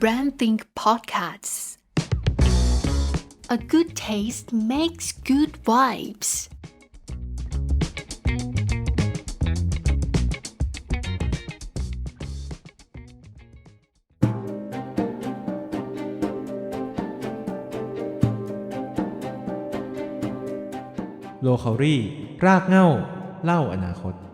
Brand Think Podcasts. A good taste makes good vibes. โลคารี่ รากเหง้า เล่าอนาคต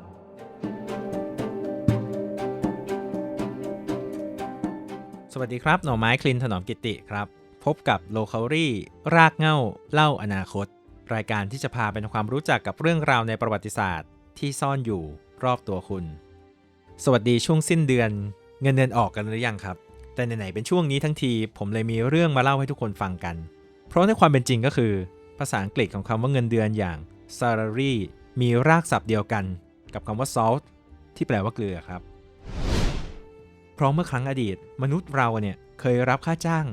สวัสดีครับ หน่อไม้คลินถนอมกิติครับ พบกับโลเคารี่ รากเง้าเล่าอนาคต รายการที่จะพาไปทำความรู้จักกับเรื่องราวในประวัติศาสตร์ที่ซ่อนอยู่รอบตัวคุณ สวัสดีช่วงสิ้นเดือน เงินเดือนออกกันหรือยังครับ แต่ไหนๆเป็นช่วงนี้ทั้งที ผมเลยมีเรื่องมาเล่าให้ทุกคนฟังกัน เพราะในความเป็นจริงก็คือ ภาษาอังกฤษของคำว่าเงินเดือนอย่าง salary มีรากศัพท์เดียวกัน กับคำว่า salt ที่แปลว่าเกลือครับ เพราะเมื่อครั้งอดีต มนุษย์เราเนี่ยเคยรับค่าจ้าง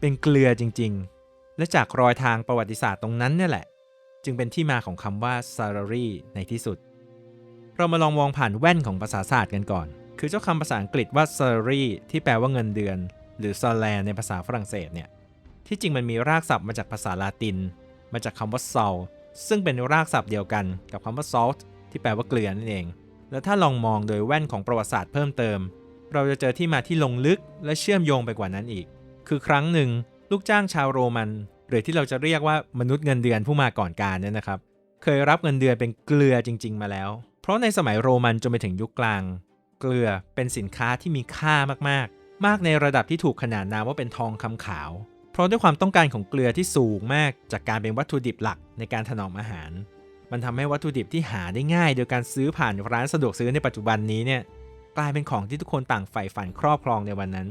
เป็นเกลือจริง ๆ และจากรอยทางประวัติศาสตร์ตรงนั้นเนี่ยแหละ จึงเป็นที่มาของคำว่า salary ในที่สุด เรามาลองมองผ่านแว่นของภาษาศาสตร์กันก่อน คือเจ้าคำภาษาอังกฤษว่า salary ที่แปลว่าเงินเดือน หรือ salaire ในภาษาฝรั่งเศสเนี่ยที่จริงมันมีรากศัพท์มาจากภาษาลาติน มาจากคำว่า sal ซึ่งเป็นรากศัพท์เดียวกันกับคำว่า salt ที่แปลว่าเกลือนั่นเอง แล้วถ้าลองมองโดยแว่นของประวัติศาสตร์เพิ่มเติม เราจะเจอที่มาที่ลงลึกและเชื่อมโยงไปกว่านั้นอีก คือครั้งหนึ่งลูกจ้างชาวโรมัน หรือที่เราจะเรียกว่ามนุษย์เงินเดือนผู้มาก่อนการเนี่ยนะครับ เคยรับเงินเดือนเป็นเกลือจริง ๆ มาแล้ว เพราะในสมัยโรมันจนไปถึงยุคกลาง เกลือเป็นสินค้าที่มีค่ามากๆ มากในระดับที่ถูกขนานนามว่าเป็นทองคำขาว เพราะด้วยความต้องการของเกลือที่สูงมาก จากการเป็นวัตถุดิบหลักในการถนอมอาหาร มันทำให้วัตถุดิบที่หาได้ง่าย โดยการซื้อผ่านร้านสะดวกซื้อในปัจจุบันนี้เนี่ย กลายเป็นของที่ทุกคนต่างใฝ่ฝันครอบครองในวันนั้น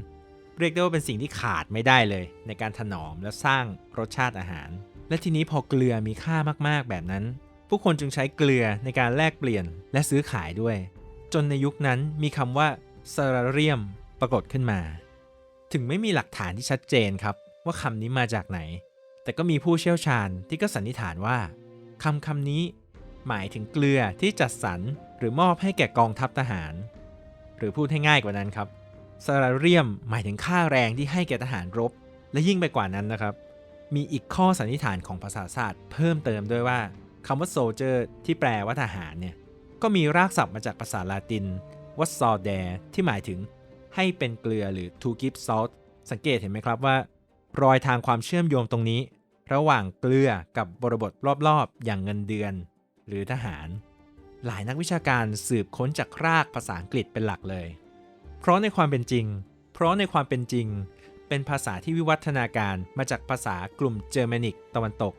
เรียกได้ว่าเป็นสิ่งที่ขาดไม่ได้เลย ในการถนอมและสร้างรสชาติอาหาร และทีนี้พอเกลือมีค่ามากๆแบบนั้น ผู้คนจึงใช้เกลือในการแลกเปลี่ยนและซื้อขายด้วย จนในยุคนั้นมีคำว่าซาราเรียมปรากฏขึ้นมา ถึงไม่มีหลักฐานที่ชัดเจนครับ ว่าคำนี้มาจากไหน แต่ก็มีผู้เชี่ยวชาญที่ก็สันนิษฐานว่าคำคำนี้หมายถึงเกลือที่จัดสรรหรือมอบให้แก่กองทัพทหาร หรือพูดให้ง่ายกว่านั้นครับซาราเรียมหมายถึงค่าแรงที่ให้แก่ทหารรบ และยิ่งไปกว่านั้นนะครับ มีอีกข้อสันนิษฐานของภาษาศาสตร์ เพิ่มเติมด้วยว่าคำว่า soldier ที่แปลว่าทหารเนี่ยก็มีรากศัพท์มาจากภาษาลาตินว่า solder ที่หมายถึงให้เป็นเกลือหรือ to give salt สังเกตเห็นไหมครับว่า รอยทางความเชื่อมโยงตรงนี้ ระหว่างเกลือกับบริบทรอบๆ อย่างเงินเดือน หรือทหาร หลายนักวิชาการสืบค้นจากรากภาษาอังกฤษเป็นหลักเลย เพราะในความเป็นจริง เพราะในความเป็นจริง เป็นภาษาที่วิวัฒนาการมาจากภาษากลุ่มเจอร์แมนิกตะวันตก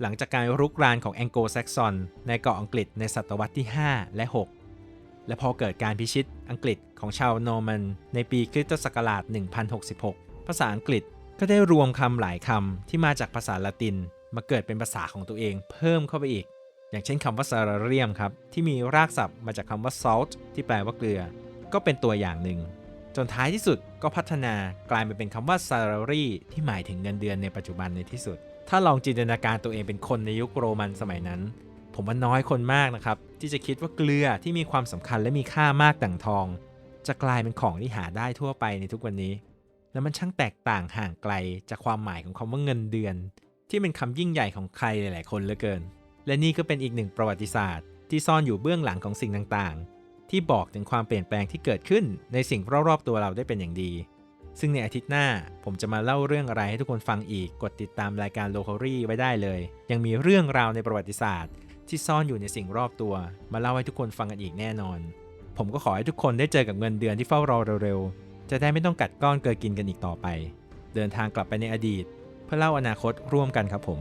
หลังจากการรุกรานของแองโกลแซกซอนในเกาะอังกฤษในศตวรรษที่ 5 และ 6 และพอเกิดการพิชิตอังกฤษของชาวนอร์มันในปีคริสตศักราช 1066 ภาษาอังกฤษก็ได้รวมคำหลายคำที่มาจากภาษาละตินมาเกิดเป็นภาษาของตัวเองเพิ่มเข้าไปอีก อย่างเช่นคำว่าซาราเรียมครับที่มีรากศัพท์มาจากคำว่า salt ที่แปลว่าเกลือ ก็เป็นตัวอย่างหนึ่ง จนท้ายที่สุดก็พัฒนากลายมาเป็นคำว่า salary ที่หมายถึงเงินเดือนในปัจจุบันในที่สุด ถ้าลองจินตนาการตัวเองเป็นคนในยุคโรมันสมัยนั้น ผมว่าน้อยคนมากนะครับ ที่จะคิดว่าเกลือที่มีความสำคัญและมีค่ามากดั่งทอง จะกลายเป็นของที่หาได้ทั่วไปในทุกวันนี้ และมันช่างแตกต่างห่างไกลจากความหมายของคำว่าเงินเดือน ที่เป็นคำยิ่งใหญ่ของใครหลาย ๆ คนเหลือเกิน และนี่ก็เป็นอีกหนึ่งประวัติศาสตร์ ที่ซ่อนอยู่เบื้องหลังของสิ่งต่างๆ ที่บอกถึงความเปลี่ยนแปลงที่เกิดขึ้นในสิ่งรอบๆตัวเราได้เป็นอย่างดี ซึ่งในอาทิตย์หน้าผมจะมาเล่าเรื่องอะไรให้ทุกคนฟังอีก กดติดตามรายการ l o c a l ีไว้ได้เลย ยังมีเรื่องราวในประวัติศาสตร์ ที่ซ่อนอยู่ในสิ่งรอบตัว มาเล่าให้ทุกคนฟังกันอีกแน่นอน ผมก็ขอให้ทุกคนได้เจอกับเงินเดือนที่เฝ้ารอเร็วๆ จะได้ไม่ต้องกัดก้อนเกลือกินกันอีกต่อไป เดินทางกลับไปในอดีต เพื่อเล่าอนาคตร่วมกันครับผม